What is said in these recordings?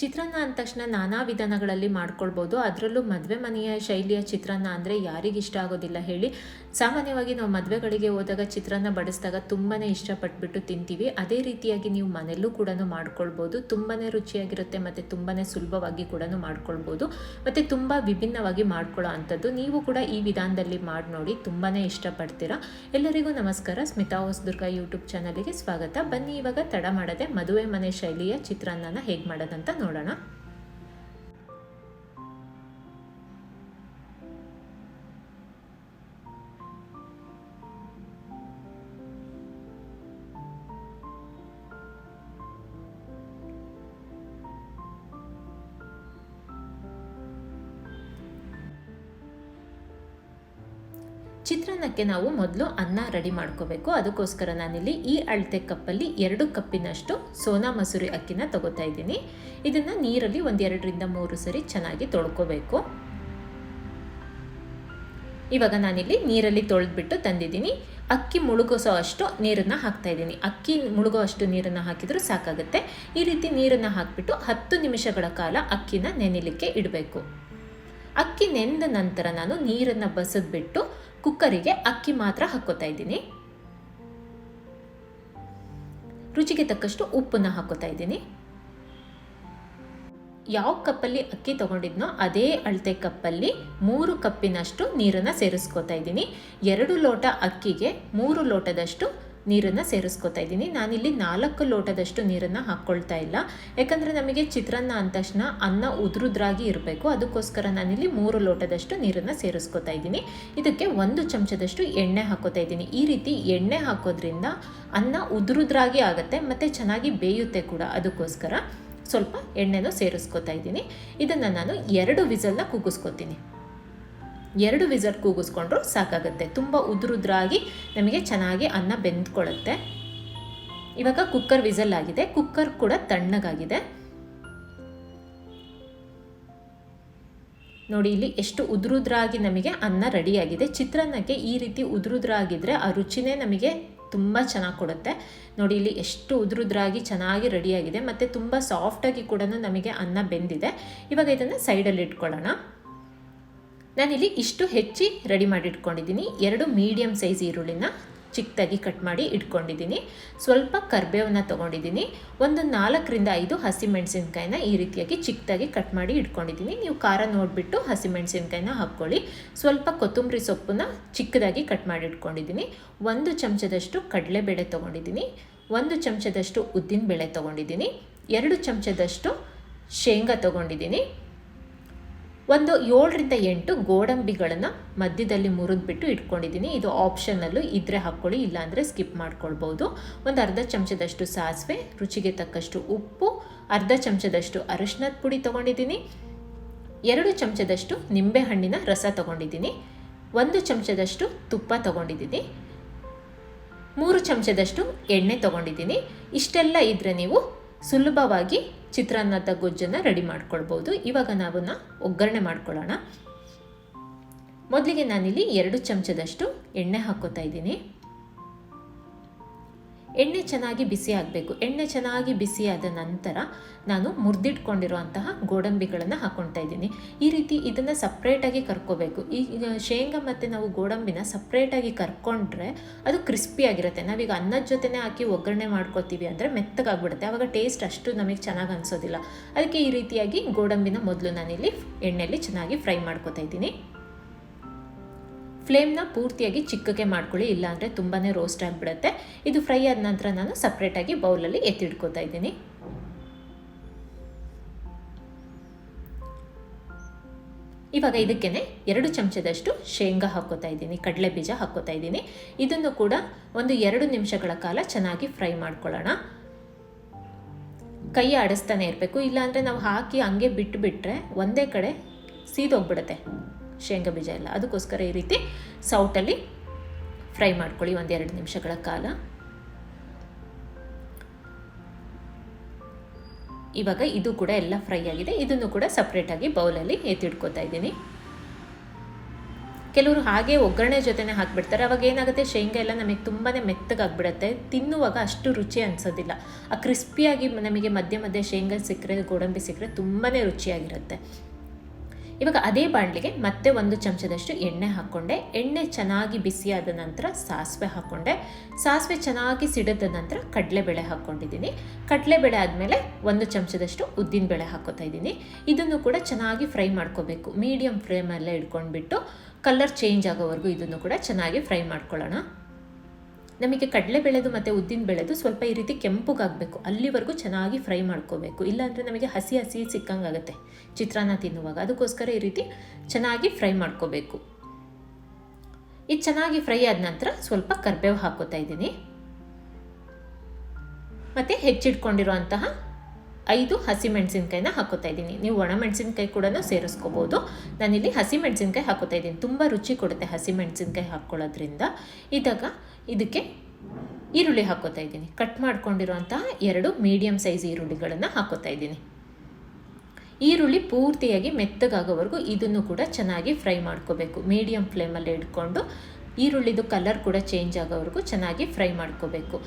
ಚಿತ್ರಾನ್ನ ಅಂದ ತಕ್ಷಣ ನಾನಾ ವಿಧಾನಗಳಲ್ಲಿ ಮಾಡ್ಕೊಳ್ಬೋದು. ಅದರಲ್ಲೂ ಮದುವೆ ಮನೆಯ ಶೈಲಿಯ ಚಿತ್ರಾನ್ನ ಅಂದರೆ ಯಾರಿಗಿಷ್ಟ ಆಗೋದಿಲ್ಲ ಹೇಳಿ. ಸಾಮಾನ್ಯವಾಗಿ ನಾವು ಮದುವೆಗಳಿಗೆ ಹೋದಾಗ ಚಿತ್ರಾನ್ನ ಬಡಿಸಿದಾಗ ತುಂಬಾ ಇಷ್ಟಪಟ್ಬಿಟ್ಟು ತಿಂತೀವಿ. ಅದೇ ರೀತಿಯಾಗಿ ನೀವು ಮನೆಯಲ್ಲೂ ಕೂಡ ಮಾಡ್ಕೊಳ್ಬೋದು. ತುಂಬಾ ರುಚಿಯಾಗಿರುತ್ತೆ ಮತ್ತು ತುಂಬಾ ಸುಲಭವಾಗಿ ಕೂಡ ಮಾಡ್ಕೊಳ್ಬೋದು. ಮತ್ತು ತುಂಬ ವಿಭಿನ್ನವಾಗಿ ಮಾಡ್ಕೊಳ್ಳೋ ಅಂಥದ್ದು. ನೀವು ಕೂಡ ಈ ವಿಧಾನದಲ್ಲಿ ಮಾಡಿ ನೋಡಿ ತುಂಬಾ ಇಷ್ಟಪಡ್ತೀರಾ. ಎಲ್ಲರಿಗೂ ನಮಸ್ಕಾರ. ಸ್ಮಿತಾ ಹೊಸದುರ್ಗ ಯೂಟ್ಯೂಬ್ ಚಾನಲಿಗೆ ಸ್ವಾಗತ. ಬನ್ನಿ ಇವಾಗ ತಡ ಮಾಡದೆ ಮದುವೆ ಮನೆ ಶೈಲಿಯ ಚಿತ್ರಾನ್ನನ ಹೇಗೆ ಮಾಡೋದಂತ ನೋಡೋಣ. ಚಿತ್ರಾನ್ನಕ್ಕೆ ನಾವು ಮೊದಲು ಅನ್ನ ರೆಡಿ ಮಾಡ್ಕೋಬೇಕು. ಅದಕ್ಕೋಸ್ಕರ ನಾನಿಲ್ಲಿ ಈ ಅಳತೆ ಕಪ್ಪಲ್ಲಿ ಎರಡು ಕಪ್ಪಿನಷ್ಟು ಸೋನಾ ಮಸೂರಿ ಅಕ್ಕಿನ ತಗೋತಾ ಇದ್ದೀನಿ. ಇದನ್ನು ನೀರಲ್ಲಿ ಒಂದೆರಡರಿಂದ ಮೂರು ಸರಿ ಚೆನ್ನಾಗಿ ತೊಳ್ಕೋಬೇಕು. ಇವಾಗ ನಾನಿಲ್ಲಿ ನೀರಲ್ಲಿ ತೊಳೆದ್ಬಿಟ್ಟು ತಂದಿದ್ದೀನಿ. ಅಕ್ಕಿ ಮುಳುಗಿಸೋ ಅಷ್ಟು ನೀರನ್ನು ಹಾಕ್ತಾ ಇದ್ದೀನಿ. ಅಕ್ಕಿ ಮುಳುಗೋ ಅಷ್ಟು ನೀರನ್ನು ಹಾಕಿದರೂ ಸಾಕಾಗುತ್ತೆ. ಈ ರೀತಿ ನೀರನ್ನು ಹಾಕಿಬಿಟ್ಟು ಹತ್ತು ನಿಮಿಷಗಳ ಕಾಲ ಅಕ್ಕಿನ ನೆನೆಲಿಕ್ಕೆ ಇಡಬೇಕು. ಅಕ್ಕಿ ನೆಂದ ನಂತರ ನಾನು ನೀರನ್ನು ಬಸದ್ಬಿಟ್ಟು ಕುಕ್ಕರಿಗೆ ಅಕ್ಕಿ ಮಾತ್ರ ಹಾಕೋತಾ ಇದ್ದೀನಿ. ರುಚಿಗೆ ತಕ್ಕಷ್ಟು ಉಪ್ಪನ್ನ ಹಾಕೋತಾ ಇದ್ದೀನಿ. ಯಾವ ಕಪ್ಪಲ್ಲಿ ಅಕ್ಕಿ ತಗೊಂಡಿದ್ನೋ ಅದೇ ಅಳತೆ ಕಪ್ಪಲ್ಲಿ ಮೂರು ಕಪ್ಪಿನಷ್ಟು ನೀರನ್ನು ಸೇರಿಸ್ಕೋತಾ ಇದ್ದೀನಿ. ಎರಡು ಲೋಟ ಅಕ್ಕಿಗೆ ಮೂರು ಲೋಟದಷ್ಟು ನೀರನ್ನು ಸೇರಿಸ್ಕೊತಾ ಇದ್ದೀನಿ. ನಾನಿಲ್ಲಿ ನಾಲ್ಕು ಲೋಟದಷ್ಟು ನೀರನ್ನು ಹಾಕ್ಕೊಳ್ತಾ ಇಲ್ಲ. ಯಾಕಂದರೆ ನಮಗೆ ಚಿತ್ರಾನ್ನ ಅಂದ ತಕ್ಷಣ ಅನ್ನ ಉದುರುದ್ರಾಗಿ ಇರಬೇಕು. ಅದಕ್ಕೋಸ್ಕರ ನಾನಿಲ್ಲಿ ಮೂರು ಲೋಟದಷ್ಟು ನೀರನ್ನು ಸೇರಿಸ್ಕೊತಾ ಇದ್ದೀನಿ. ಇದಕ್ಕೆ ಒಂದು ಚಮಚದಷ್ಟು ಎಣ್ಣೆ ಹಾಕೋತಾ ಇದ್ದೀನಿ. ಈ ರೀತಿ ಎಣ್ಣೆ ಹಾಕೋದ್ರಿಂದ ಅನ್ನ ಉದುರುದ್ರಾಗಿ ಆಗುತ್ತೆ, ಮತ್ತು ಚೆನ್ನಾಗಿ ಬೇಯುತ್ತೆ ಕೂಡ. ಅದಕ್ಕೋಸ್ಕರ ಸ್ವಲ್ಪ ಎಣ್ಣೆನೂ ಸೇರಿಸ್ಕೊತಾ ಇದ್ದೀನಿ. ಇದನ್ನು ನಾನು ಎರಡು ವಿಸಲ್ನ ಕೂಗಿಸ್ಕೊತೀನಿ ಎರಡು ವಿಸಲ್ ಕೂಗಿಸ್ಕೊಂಡ್ರು ಸಾಕಾಗುತ್ತೆ. ತುಂಬ ಉದುರುದ್ರಾಗಿ ನಮಗೆ ಚೆನ್ನಾಗಿ ಅನ್ನ ಬೆಂದ್ಕೊಳ್ಳುತ್ತೆ. ಇವಾಗ ಕುಕ್ಕರ್ ವಿಸಲ್ ಆಗಿದೆ. ಕುಕ್ಕರ್ ಕೂಡ ತಣ್ಣಗಾಗಿದೆ. ನೋಡಿ, ಇಲ್ಲಿ ಎಷ್ಟು ಉದುರುದ್ರಾಗಿ ನಮಗೆ ಅನ್ನ ರೆಡಿಯಾಗಿದೆ. ಚಿತ್ರಾನ್ನಕ್ಕೆ ಈ ರೀತಿ ಉದುರುದ್ರಾಗಿದ್ದರೆ ಆ ರುಚಿನೇ ನಮಗೆ ತುಂಬ ಚೆನ್ನಾಗಿ ಕೊಡುತ್ತೆ. ನೋಡಿ, ಇಲ್ಲಿ ಎಷ್ಟು ಉದುರುದ್ರಾಗಿ ಚೆನ್ನಾಗಿ ರೆಡಿಯಾಗಿದೆ. ಮತ್ತು ತುಂಬ ಸಾಫ್ಟಾಗಿ ಕೂಡ ನಮಗೆ ಅನ್ನ ಬೆಂದಿದೆ. ಇವಾಗ ಇದನ್ನು ಸೈಡಲ್ಲಿ ಇಟ್ಕೊಳ್ಳೋಣ. ನಾನಿಲ್ಲಿ ಇಷ್ಟು ಹೆಚ್ಚಿ ರೆಡಿ ಮಾಡಿ ಇಟ್ಕೊಂಡಿದ್ದೀನಿ. ಎರಡು ಮೀಡಿಯಮ್ ಸೈಜ್ ಈರುಳ್ಳಿನ ಚಿಕ್ಕದಾಗಿ ಕಟ್ ಮಾಡಿ ಇಟ್ಕೊಂಡಿದ್ದೀನಿ. ಸ್ವಲ್ಪ ಕರ್ಬೇವನ್ನ ತೊಗೊಂಡಿದ್ದೀನಿ. ಒಂದು ನಾಲ್ಕರಿಂದ ಐದು ಹಸಿಮೆಣಸಿನ್ಕಾಯಿನ ಈ ರೀತಿಯಾಗಿ ಚಿಕ್ಕದಾಗಿ ಕಟ್ ಮಾಡಿ ಇಟ್ಕೊಂಡಿದ್ದೀನಿ. ನೀವು ಖಾರ ನೋಡಿಬಿಟ್ಟು ಹಸಿಮೆಣಸಿನ್ಕಾಯಿನ ಹಾಕ್ಕೊಳ್ಳಿ. ಸ್ವಲ್ಪ ಕೊತ್ತಂಬರಿ ಸೊಪ್ಪನ್ನ ಚಿಕ್ಕದಾಗಿ ಕಟ್ ಮಾಡಿ ಇಟ್ಕೊಂಡಿದ್ದೀನಿ. ಒಂದು ಚಮಚದಷ್ಟು ಕಡಲೆಬೇಳೆ ತೊಗೊಂಡಿದ್ದೀನಿ. ಒಂದು ಚಮಚದಷ್ಟು ಉದ್ದಿನಬೇಳೆ ತೊಗೊಂಡಿದ್ದೀನಿ. ಎರಡು ಚಮಚದಷ್ಟು ಶೇಂಗಾ ತೊಗೊಂಡಿದ್ದೀನಿ. ಒಂದು ಏಳರಿಂದ ಎಂಟು ಗೋಡಂಬಿಗಳನ್ನು ಮಧ್ಯದಲ್ಲಿ ಮುರಿದ್ಬಿಟ್ಟು ಇಟ್ಕೊಂಡಿದ್ದೀನಿ. ಇದು ಆಪ್ಷನಲ್ಲೂ ಇದ್ರೆ ಹಾಕ್ಕೊಳ್ಳಿ, ಇಲ್ಲಾಂದರೆ ಸ್ಕಿಪ್ ಮಾಡ್ಕೊಳ್ಬೋದು. ಒಂದು ಅರ್ಧ ಚಮಚದಷ್ಟು ಸಾಸಿವೆ, ರುಚಿಗೆ ತಕ್ಕಷ್ಟು ಉಪ್ಪು, ಅರ್ಧ ಚಮಚದಷ್ಟು ಅರಿಶಿನದ ಪುಡಿ ತೊಗೊಂಡಿದ್ದೀನಿ. ಎರಡು ಚಮಚದಷ್ಟು ನಿಂಬೆಹಣ್ಣಿನ ರಸ ತೊಗೊಂಡಿದ್ದೀನಿ. ಒಂದು ಚಮಚದಷ್ಟು ತುಪ್ಪ ತೊಗೊಂಡಿದ್ದೀನಿ. ಮೂರು ಚಮಚದಷ್ಟು ಎಣ್ಣೆ ತೊಗೊಂಡಿದ್ದೀನಿ. ಇಷ್ಟೆಲ್ಲ ಇದ್ದರೆ ನೀವು ಸುಲಭವಾಗಿ ಚಿತ್ರಾನ್ನದ ಗೊಜ್ಜನ್ನು ರೆಡಿ ಮಾಡ್ಕೊಳ್ಬೋದು. ಇವಾಗ ನಾವನ್ನ ಒಗ್ಗರಣೆ ಮಾಡ್ಕೊಳ್ಳೋಣ. ಮೊದಲಿಗೆ ನಾನಿಲ್ಲಿ ಎರಡು ಚಮಚದಷ್ಟು ಎಣ್ಣೆ ಹಾಕೋತಾ ಇದ್ದೀನಿ. ಎಣ್ಣೆ ಚೆನ್ನಾಗಿ ಬಿಸಿ ಆಗಬೇಕು. ಎಣ್ಣೆ ಚೆನ್ನಾಗಿ ಬಿಸಿಯಾದ ನಂತರ ನಾನು ಮುರಿದಿಟ್ಕೊಂಡಿರುವಂತಹ ಗೋಡಂಬಿಗಳನ್ನು ಹಾಕ್ಕೊಳ್ತಾ ಇದ್ದೀನಿ. ಈ ರೀತಿ ಇದನ್ನು ಸಪ್ರೇಟಾಗಿ ಕರ್ಕೋಬೇಕು. ಈಗ ಶೇಂಗಾ ಮತ್ತು ನಾವು ಗೋಡಂಬಿನ ಸಪ್ರೇಟಾಗಿ ಕರ್ಕೊಂಡ್ರೆ ಅದು ಕ್ರಿಸ್ಪಿಯಾಗಿರುತ್ತೆ ನಾವೀಗ ಅನ್ನದ ಜೊತೆನೇ ಹಾಕಿ ಒಗ್ಗರಣೆ ಮಾಡ್ಕೊತೀವಿ ಅಂದರೆ ಮೆತ್ತಗಾಗ್ಬಿಡುತ್ತೆ. ಆವಾಗ ಟೇಸ್ಟ್ ಅಷ್ಟು ನಮಗೆ ಚೆನ್ನಾಗಿ ಅನಿಸೋದಿಲ್ಲ. ಅದಕ್ಕೆ ಈ ರೀತಿಯಾಗಿ ಗೋಡಂಬಿನ ಮೊದಲು ನಾನಿಲ್ಲಿ ಎಣ್ಣೆಯಲ್ಲಿ ಚೆನ್ನಾಗಿ ಫ್ರೈ ಮಾಡ್ಕೋತಾ ಇದ್ದೀನಿ. ಫ್ಲೇಮ್ನ ಪೂರ್ತಿಯಾಗಿ ಚಿಕ್ಕಕ್ಕೆ ಮಾಡ್ಕೊಳ್ಳಿ, ಇಲ್ಲಾಂದರೆ ತುಂಬಾ ರೋಸ್ಟ್ ಆಗಿಬಿಡುತ್ತೆ. ಇದು ಫ್ರೈ ಆದ ನಂತರ ನಾನು ಸಪ್ರೇಟಾಗಿ ಬೌಲಲ್ಲಿ ಎತ್ತಿಡ್ಕೋತಾ ಇದ್ದೀನಿ. ಇವಾಗ ಇದಕ್ಕೆ ಎರಡು ಚಮಚದಷ್ಟು ಶೇಂಗಾ ಹಾಕೋತಾ ಇದ್ದೀನಿ, ಕಡಲೆ ಬೀಜ ಹಾಕೋತಾ ಇದ್ದೀನಿ. ಇದನ್ನು ಕೂಡ ಒಂದು ಎರಡು ನಿಮಿಷಗಳ ಕಾಲ ಚೆನ್ನಾಗಿ ಫ್ರೈ ಮಾಡ್ಕೊಳ್ಳೋಣ. ಕೈ ಆಡಿಸ್ತಾನೆ ಇರಬೇಕು, ಇಲ್ಲಾಂದರೆ ನಾವು ಹಾಕಿ ಹಂಗೆ ಬಿಟ್ಟುಬಿಟ್ರೆ ಒಂದೇ ಕಡೆ ಸೀದೋಗ್ಬಿಡುತ್ತೆ. ಶೇಂಗಾ ಬೀಜ ಎಲ್ಲ. ಅದಕ್ಕೋಸ್ಕರ ಈ ರೀತಿ ಸೌಟಲ್ಲಿ ಫ್ರೈ ಮಾಡ್ಕೊಳ್ಳಿ ಒಂದೆರಡು ನಿಮಿಷಗಳ ಕಾಲ. ಇವಾಗ ಇದು ಕೂಡ ಎಲ್ಲ ಫ್ರೈ ಆಗಿದೆ. ಇದನ್ನು ಕೂಡ ಸಪ್ರೇಟಾಗಿ ಬೌಲಲ್ಲಿ ಎತ್ತಿಡ್ಕೋತಾ ಇದ್ದೀನಿ. ಕೆಲವರು ಹಾಗೆ ಒಗ್ಗರಣೆ ಜೊತೆನೆ ಹಾಕಿಬಿಡ್ತಾರೆ. ಅವಾಗ ಏನಾಗುತ್ತೆ? ಶೇಂಗಾ ಎಲ್ಲ ನಮಗೆ ತುಂಬಾ ಮೆತ್ತಗಾಗ್ಬಿಡುತ್ತೆ. ತಿನ್ನುವಾಗ ಅಷ್ಟು ರುಚಿ ಅನಿಸೋದಿಲ್ಲ. ಆ ಕ್ರಿಸ್ಪಿಯಾಗಿ ನಮಗೆ ಮಧ್ಯೆ ಮಧ್ಯೆ ಶೇಂಗಾ ಸಿಕ್ಕರೆ, ಗೋಡಂಬಿ ಸಿಕ್ಕರೆ ತುಂಬಾ ರುಚಿಯಾಗಿರುತ್ತೆ. ಇವಾಗ ಅದೇ ಬಾಣಲಿಗೆ ಮತ್ತೆ ಒಂದು ಚಮಚದಷ್ಟು ಎಣ್ಣೆ ಹಾಕ್ಕೊಂಡೆ. ಎಣ್ಣೆ ಚೆನ್ನಾಗಿ ಬಿಸಿಯಾದ ನಂತರ ಸಾಸಿವೆ ಹಾಕ್ಕೊಂಡೆ. ಸಾಸಿವೆ ಚೆನ್ನಾಗಿ ಸಿಡಿದ ನಂತರ ಕಡಲೆಬೇಳೆ ಹಾಕ್ಕೊಂಡಿದ್ದೀನಿ. ಕಡಲೆಬೇಳೆ ಆದಮೇಲೆ ಒಂದು ಚಮಚದಷ್ಟು ಉದ್ದಿನಬೇಳೆ ಹಾಕೋತಾ ಇದ್ದೀನಿ. ಇದನ್ನು ಕೂಡ ಚೆನ್ನಾಗಿ ಫ್ರೈ ಮಾಡ್ಕೋಬೇಕು. ಮೀಡಿಯಮ್ ಫ್ಲೇಮಲ್ಲೇ ಇಟ್ಕೊಂಡ್ಬಿಟ್ಟು, ಕಲರ್ ಚೇಂಜ್ ಆಗೋವರೆಗೂ ಇದನ್ನು ಕೂಡ ಚೆನ್ನಾಗಿ ಫ್ರೈ ಮಾಡ್ಕೊಳ್ಳೋಣ. ನಮಗೆ ಕಡಲೆ ಬೆಳೆದು ಮತ್ತು ಉದ್ದಿನ ಬೆಳೆದು ಸ್ವಲ್ಪ ಈ ರೀತಿ ಕೆಂಪುಗಾಗಬೇಕು. ಅಲ್ಲಿವರೆಗೂ ಚೆನ್ನಾಗಿ ಫ್ರೈ ಮಾಡ್ಕೋಬೇಕು. ಇಲ್ಲಾಂದರೆ ನಮಗೆ ಹಸಿ ಹಸಿ ಸಿಕ್ಕಂಗಾಗುತ್ತೆ. ಚಿತ್ರಾನ್ನ ತಿನ್ನುವಾಗ. ಅದಕ್ಕೋಸ್ಕರ ಈ ರೀತಿ ಚೆನ್ನಾಗಿ ಫ್ರೈ ಮಾಡ್ಕೋಬೇಕು. ಇದು ಚೆನ್ನಾಗಿ ಫ್ರೈ ಆದ ನಂತರ ಸ್ವಲ್ಪ ಕರ್ಬೇವು ಹಾಕೋತಾ ಇದ್ದೀನಿ. ಮತ್ತು ಹೆಚ್ಚಿಟ್ಕೊಂಡಿರುವಂತಹ ಐದು ಹಸಿ ಮೆಣಸಿನ್ಕಾಯಿನ ಹಾಕೋತಾ ಇದ್ದೀನಿ. ನೀವು ಒಣ ಮೆಣಸಿನ್ಕಾಯಿ ಕೂಡ ಸೇರಿಸ್ಕೋಬೋದು. ನಾನಿಲ್ಲಿ ಹಸಿ ಮೆಣಸಿನ್ಕಾಯಿ ಹಾಕೋತಾ ಇದ್ದೀನಿ. ತುಂಬ ರುಚಿ ಕೊಡುತ್ತೆ ಹಸಿ ಮೆಣಸಿನ್ಕಾಯಿ ಹಾಕ್ಕೊಳ್ಳೋದ್ರಿಂದ. ಇದಾಗ ಇದಕ್ಕೆ ಈರುಳ್ಳಿ ಹಾಕೋತಾ ಇದ್ದೀನಿ. ಕಟ್ ಮಾಡ್ಕೊಂಡಿರುವಂತಹ ಎರಡು ಮೀಡಿಯಮ್ ಸೈಜ್ ಈರುಳ್ಳಿಗಳನ್ನು ಹಾಕೋತಾ ಇದ್ದೀನಿ. ಈರುಳ್ಳಿ ಪೂರ್ತಿಯಾಗಿ ಮೆತ್ತಗಾಗೋವರೆಗೂ ಇದನ್ನು ಕೂಡ ಚೆನ್ನಾಗಿ ಫ್ರೈ ಮಾಡ್ಕೋಬೇಕು. ಮೀಡಿಯಂ ಫ್ಲೇಮಲ್ಲಿ ಇಟ್ಕೊಂಡು ಈರುಳ್ಳಿದು ಕಲರ್ ಕೂಡ ಚೇಂಜ್ ಆಗೋವರೆಗೂ ಚೆನ್ನಾಗಿ ಫ್ರೈ ಮಾಡ್ಕೋಬೇಕು.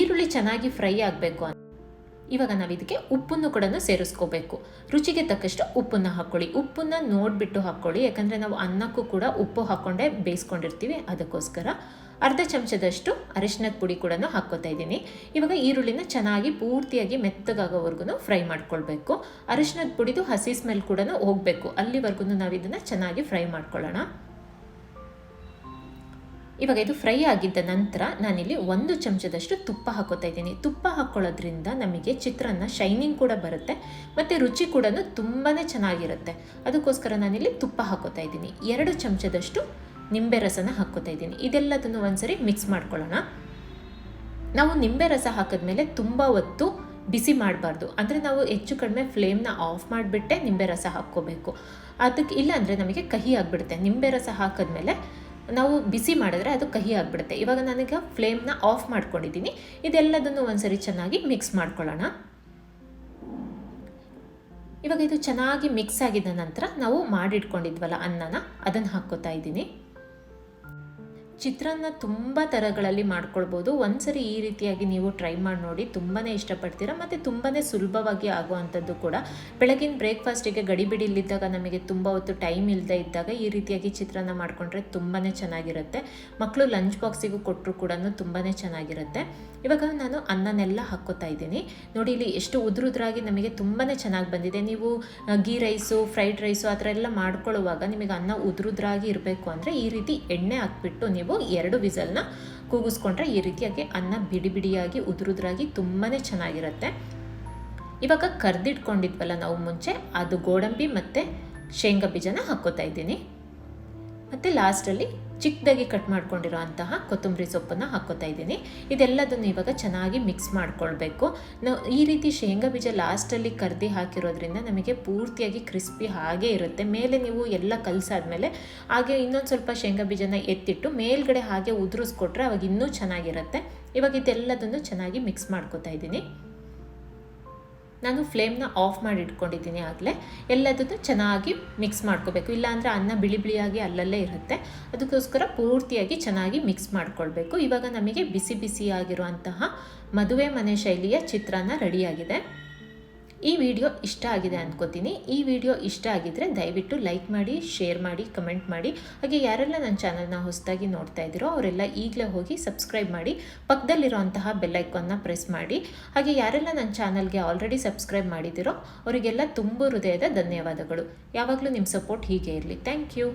ಈರುಳ್ಳಿ ಚೆನ್ನಾಗಿ ಫ್ರೈ ಆಗಬೇಕು ಇವಾಗ ನಾವು ಇದಕ್ಕೆ ಉಪ್ಪನ್ನು ಕೂಡ ಸೇರಿಸ್ಕೋಬೇಕು. ರುಚಿಗೆ ತಕ್ಕಷ್ಟು ಉಪ್ಪನ್ನು ಹಾಕ್ಕೊಳ್ಳಿ. ಉಪ್ಪನ್ನು ನೋಡಿಬಿಟ್ಟು ಹಾಕ್ಕೊಳ್ಳಿ. ಯಾಕಂದರೆ ನಾವು ಅನ್ನಕ್ಕೂ ಕೂಡ ಉಪ್ಪು ಹಾಕ್ಕೊಂಡೇ ಬೇಯಿಸ್ಕೊಂಡಿರ್ತೀವಿ. ಅದಕ್ಕೋಸ್ಕರ ಅರ್ಧ ಚಮಚದಷ್ಟು ಅರಿಶಿನದ ಪುಡಿ ಕೂಡ ಹಾಕ್ಕೋತಾ ಇದ್ದೀನಿ. ಇವಾಗ ಈರುಳ್ಳಿನ ಚೆನ್ನಾಗಿ ಪೂರ್ತಿಯಾಗಿ ಮೆತ್ತಗಾಗೋವರೆಗೂ ಫ್ರೈ ಮಾಡ್ಕೊಳ್ಬೇಕು. ಅರಿಶಿನದ ಪುಡಿದು ಹಸಿ ಸ್ಮೆಲ್ ಕೂಡ ಹೋಗಬೇಕು. ಅಲ್ಲಿವರೆಗೂ ನಾವು ಇದನ್ನು ಚೆನ್ನಾಗಿ ಫ್ರೈ ಮಾಡ್ಕೊಳ್ಳೋಣ. ಇವಾಗ ಇದು ಫ್ರೈ ಆಗಿದ್ದ ನಂತರ ನಾನಿಲ್ಲಿ ಒಂದು ಚಮಚದಷ್ಟು ತುಪ್ಪ ಹಾಕೋತಾ ಇದ್ದೀನಿ. ತುಪ್ಪ ಹಾಕ್ಕೊಳ್ಳೋದ್ರಿಂದ ನಮಗೆ ಚಿತ್ರಾನ್ನ ಶೈನಿಂಗ್ ಕೂಡ ಬರುತ್ತೆ, ಮತ್ತು ರುಚಿ ಕೂಡ ತುಂಬಾ ಚೆನ್ನಾಗಿರುತ್ತೆ. ಅದಕ್ಕೋಸ್ಕರ ನಾನಿಲ್ಲಿ ತುಪ್ಪ ಹಾಕೋತಾ ಇದ್ದೀನಿ. ಎರಡು ಚಮಚದಷ್ಟು ನಿಂಬೆ ರಸನ ಹಾಕೋತಾ ಇದ್ದೀನಿ. ಇದೆಲ್ಲದನ್ನು ಒಂದ್ಸರಿ ಮಿಕ್ಸ್ ಮಾಡ್ಕೊಳ್ಳೋಣ. ನಾವು ನಿಂಬೆ ರಸ ಹಾಕಿದ್ಮೇಲೆ ತುಂಬ ಹೊತ್ತು ಬಿಸಿ ಮಾಡಬಾರ್ದು. ಅಂದರೆ ನಾವು ಹೆಚ್ಚು ಕಡಿಮೆ ಫ್ಲೇಮ್ನ ಆಫ್ ಮಾಡಿಬಿಟ್ಟೆ ನಿಂಬೆ ರಸ ಹಾಕ್ಕೋಬೇಕು. ಅದಕ್ಕೆ ಇಲ್ಲಾಂದರೆ ನಮಗೆ ಕಹಿ ಆಗಿಬಿಡುತ್ತೆ. ನಿಂಬೆ ರಸ ಹಾಕಿದ್ಮೇಲೆ ನಾವು ಬಿಸಿ ಮಾಡಿದ್ರೆ ಅದು ಕಹಿ ಆಗಿಬಿಡುತ್ತೆ. ಇವಾಗ ನನಗೆ ಫ್ಲೇಮ್ನ ಆಫ್ ಮಾಡ್ಕೊಂಡಿದ್ದೀನಿ. ಇದೆಲ್ಲದನ್ನು ಒಂದ್ಸರಿ ಚೆನ್ನಾಗಿ ಮಿಕ್ಸ್ ಮಾಡ್ಕೊಳ್ಳೋಣ. ಇವಾಗ ಇದು ಚೆನ್ನಾಗಿ ಮಿಕ್ಸ್ ಆಗಿದ ನಂತರ ನಾವು ಮಾಡಿಟ್ಕೊಂಡಿದ್ವಲ್ಲ ಅನ್ನನ, ಅದನ್ನು ಹಾಕ್ಕೋತಾ ಇದ್ದೀನಿ. ಚಿತ್ರಾನ್ನ ತುಂಬ ಥರಗಳಲ್ಲಿ ಮಾಡ್ಕೊಳ್ಬೋದು. ಒಂದ್ಸರಿ ಈ ರೀತಿಯಾಗಿ ನೀವು ಟ್ರೈ ಮಾಡಿ ನೋಡಿ. ತುಂಬಾ ಇಷ್ಟಪಡ್ತೀರಾ. ಮತ್ತು ತುಂಬಾ ಸುಲಭವಾಗಿ ಆಗುವಂಥದ್ದು ಕೂಡ. ಬೆಳಗಿನ ಬ್ರೇಕ್ಫಾಸ್ಟಿಗೆ ಗಡಿಬಿಡಿಲಿದ್ದಾಗ ನಮಗೆ ತುಂಬ ಹೊತ್ತು ಟೈಮ್ ಇಲ್ಲದೆ ಇದ್ದಾಗ ಈ ರೀತಿಯಾಗಿ ಚಿತ್ರಾನ್ನ ಮಾಡಿಕೊಂಡ್ರೆ ತುಂಬಾ ಚೆನ್ನಾಗಿರುತ್ತೆ. ಮಕ್ಕಳು ಲಂಚ್ ಬಾಕ್ಸಿಗೂ ಕೊಟ್ಟರು ಕೂಡ ತುಂಬಾ ಚೆನ್ನಾಗಿರುತ್ತೆ. ಇವಾಗ ನಾನು ಅನ್ನನೆಲ್ಲ ಹಾಕೋತಾ ಇದ್ದೀನಿ. ನೋಡಿ ಇಲ್ಲಿ ಎಷ್ಟು ಉದುರುದ್ರಾಗಿ ನಮಗೆ ತುಂಬಾ ಚೆನ್ನಾಗಿ ಬಂದಿದೆ. ನೀವು ಗೀ ರೈಸು, ಫ್ರೈಡ್ ರೈಸು ಆ ಥರ ಎಲ್ಲ ಮಾಡ್ಕೊಳ್ಳುವಾಗ ನಿಮಗೆ ಅನ್ನ ಉದುರುದ್ರಾಗಿ ಇರಬೇಕು ಅಂದರೆ ಈ ರೀತಿ ಎಣ್ಣೆ ಹಾಕ್ಬಿಟ್ಟು ನೀವು ನೀವು ಎರಡು ವಿಸಲ್ನ ಕೂಗಿಸ್ಕೊಂಡ್ರೆ ಈ ರೀತಿಯಾಗಿ ಅನ್ನ ಬಿಡಿ ಬಿಡಿಯಾಗಿ, ಉದುರುದ್ರಾಗಿ ತುಂಬಾ ಚೆನ್ನಾಗಿರುತ್ತೆ. ಇವಾಗ ಕರ್ದಿಟ್ಕೊಂಡಿದ್ವಲ್ಲ ನಾವು ಮುಂಚೆ, ಅದು ಗೋಡಂಬಿ ಮತ್ತು ಶೇಂಗಾ ಬೀಜನ ಹಾಕ್ಕೋತಾ ಇದ್ದೀನಿ. ಮತ್ತು ಲಾಸ್ಟಲ್ಲಿ ಚಿಕ್ಕದಾಗಿ ಕಟ್ ಮಾಡ್ಕೊಂಡಿರೋ ಅಂತಹ ಕೊತ್ತಂಬರಿ ಸೊಪ್ಪನ್ನು ಹಾಕ್ಕೋತಾ ಇದ್ದೀನಿ. ಇದೆಲ್ಲದನ್ನು ಇವಾಗ ಚೆನ್ನಾಗಿ ಮಿಕ್ಸ್ ಮಾಡ್ಕೊಳ್ಬೇಕು. ನಾವು ಈ ರೀತಿ ಶೇಂಗಾ ಬೀಜ ಲಾಸ್ಟಲ್ಲಿ ಕರ್ದಿ ಹಾಕಿರೋದ್ರಿಂದ ನಮಗೆ ಪೂರ್ತಿಯಾಗಿ ಕ್ರಿಸ್ಪಿ ಹಾಗೆ ಇರುತ್ತೆ. ಮೇಲೆ ನೀವು ಎಲ್ಲ ಕಲಸಾದ್ಮೇಲೆ ಹಾಗೆ ಇನ್ನೊಂದು ಸ್ವಲ್ಪ ಶೇಂಗಾ ಬೀಜನ ಎತ್ತಿಟ್ಟು ಮೇಲ್ಗಡೆ ಹಾಗೆ ಉದುರಿಸ್ಕೊಟ್ರೆ ಅವಾಗ ಇನ್ನೂ ಚೆನ್ನಾಗಿರುತ್ತೆ. ಇವಾಗ ಇದೆಲ್ಲದನ್ನು ಚೆನ್ನಾಗಿ ಮಿಕ್ಸ್ ಮಾಡ್ಕೋತಾ ಇದ್ದೀನಿ. ನಾನು ಫ್ಲೇಮ್ನ ಆಫ್ ಮಾಡಿ ಇಟ್ಕೊಂಡಿದ್ದೀನಿ ಆಗಲೇ. ಎಲ್ಲದನ್ನು ಚೆನ್ನಾಗಿ ಮಿಕ್ಸ್ ಮಾಡ್ಕೋಬೇಕು. ಇಲ್ಲಾಂದರೆ ಅನ್ನ ಬಿಳಿ ಬಿಳಿಯಾಗಿ ಅಲ್ಲಲ್ಲೇ ಇರುತ್ತೆ. ಅದಕ್ಕೋಸ್ಕರ ಪೂರ್ತಿಯಾಗಿ ಚೆನ್ನಾಗಿ ಮಿಕ್ಸ್ ಮಾಡ್ಕೊಳ್ಬೇಕು. ಇವಾಗ ನಮಗೆ ಬಿಸಿ ಬಿಸಿಯಾಗಿರುವಂತಹ ಮದುವೆ ಮನೆ ಶೈಲಿಯ ಚಿತ್ರಾನ್ನ ರೆಡಿಯಾಗಿದೆ. ಈ ವಿಡಿಯೋ ಇಷ್ಟ ಆಗಿದೆ ಅಂದ್ಕೋತೀನಿ ಈ ವಿಡಿಯೋ ಇಷ್ಟ ಆಗಿದ್ದರೆ ದಯವಿಟ್ಟು ಲೈಕ್ ಮಾಡಿ, ಶೇರ್ ಮಾಡಿ, ಕಮೆಂಟ್ ಮಾಡಿ. ಹಾಗೆ ಯಾರೆಲ್ಲ ನನ್ನ ಚಾನಲ್ನ ಹೊಸದಾಗಿ ನೋಡ್ತಾ ಇದ್ದೀರೋ ಅವರೆಲ್ಲ ಈಗಲೇ ಹೋಗಿ ಸಬ್ಸ್ಕ್ರೈಬ್ ಮಾಡಿ ಪಕ್ಕದಲ್ಲಿರೋಂತಹ ಬೆಲ್ಲೈಕನ್ನ ಪ್ರೆಸ್ ಮಾಡಿ. ಹಾಗೆ ಯಾರೆಲ್ಲ ನನ್ನ ಚಾನಲ್ಗೆ ಆಲ್ರೆಡಿ ಸಬ್ಸ್ಕ್ರೈಬ್ ಮಾಡಿದ್ದೀರೋ ಅವರಿಗೆಲ್ಲ ತುಂಬ ಹೃದಯದ ಧನ್ಯವಾದಗಳು. ಯಾವಾಗಲೂ ನಿಮ್ಮ ಸಪೋರ್ಟ್ ಹೀಗೆ ಇರಲಿ. Thank you.